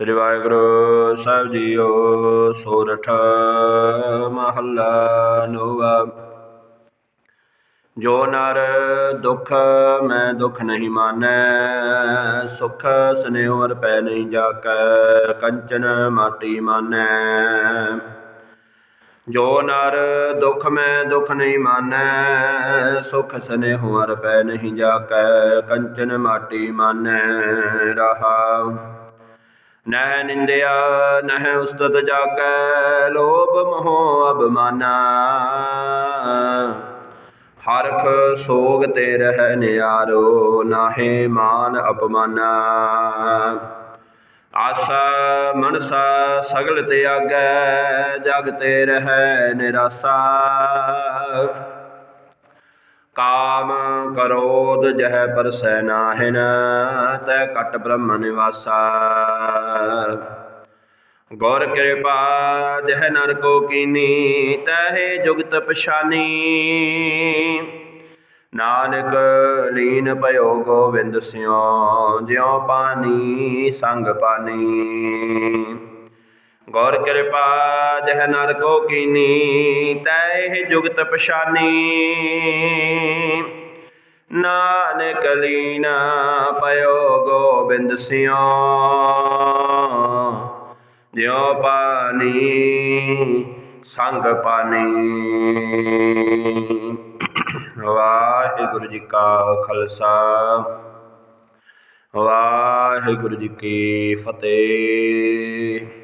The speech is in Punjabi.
ਸ੍ਰੀ ਵਾਹਿਗੁਰੂ ਸਾਹਿਬ ਜੀਓ, ਸੋਰਠ ਮਹੱਲਾ ਨੋਵਾ ਜੋ ਨਰ ਦੁਖ ਮੈਂ ਦੁਖ ਨਹੀਂ ਮਾਨੈ, ਸੁਖ ਸਨੇਹ ਪੈ ਨਹੀਂ ਜਾਕੈ, ਕੰਚਨ ਮਾਟੀ ਮਾਨੈ। ਜੋ ਨਰ ਦੁਖ ਮੈਂ ਦੁਖ ਨਹੀਂ ਮਾਨੈ, ਸੁਖ ਸਨੇਹ ਪੈ ਨਹੀਂ ਜਾਕੈ, ਕੰਚਨ ਮਾਟੀ ਮਾਨੈ। ਰਹਾ। ਨਹਿ ਨਿੰਦਿਆ, ਨਹਿ ਉਸਤਤ ਜਾਕੈ, ਲੋਭ ਮੋਹ ਅਭਮਾਨਾ ਹਰਖ ਸੋਗ ਤੇ ਰਹਿ ਨਿਆਰੋ, ਨਾਹੇ ਮਾਨ ਅਪਮਾਨਾ। ਆਸਾ ਮਨਸਾ ਸਗਲ ਤੇ ਤਿਆਗੈ ਜਗ ਤੇ ਰਹਿ ਨਿਰਾਸਾ। ਕਾਮ ਕਰੋਦ ਜਹ ਪਰਸੈ ਨਾਹਿਨ, ਤੈ ਕਟ ਬ੍ਰਹਮ ਨਿਵਾਸਾ। ਗੌਰ ਕਿਰਪਾ ਜਹ ਨਰ ਕੋ ਕੀਨੀ ਤਹਿ ਜੁਗਤ ਪਛਾਨੀ। ਨਾਨਕ ਲੀਨ ਭਇਓ ਗੋਬਿੰਦ ਸਿਓ, ਜਿਉ ਪਾਨੀ ਸੰਗ ਪਾਨੀ। ਗੌਰ ਕਿਰਪਾ ਜਹ ਨਰ ਕੋ ਕੀਨੀ ਤੈ ਜੁਗਤ ਪਛਾਨੀ। ਨਾਨਕ ਲੀਨ ਪਇਓ ਗੋਬਿੰਦ ਸਿਉ ਜਿਉ ਪਾਨੀ ਸੰਗ ਪਾਨੀ ਵਾਹਿਗੁਰੂ ਜੀ ਕਾ ਖਾਲਸਾ। ਵਾਹਿਗੁਰੂ ਜੀ ਕੀ ਫਤਿਹ।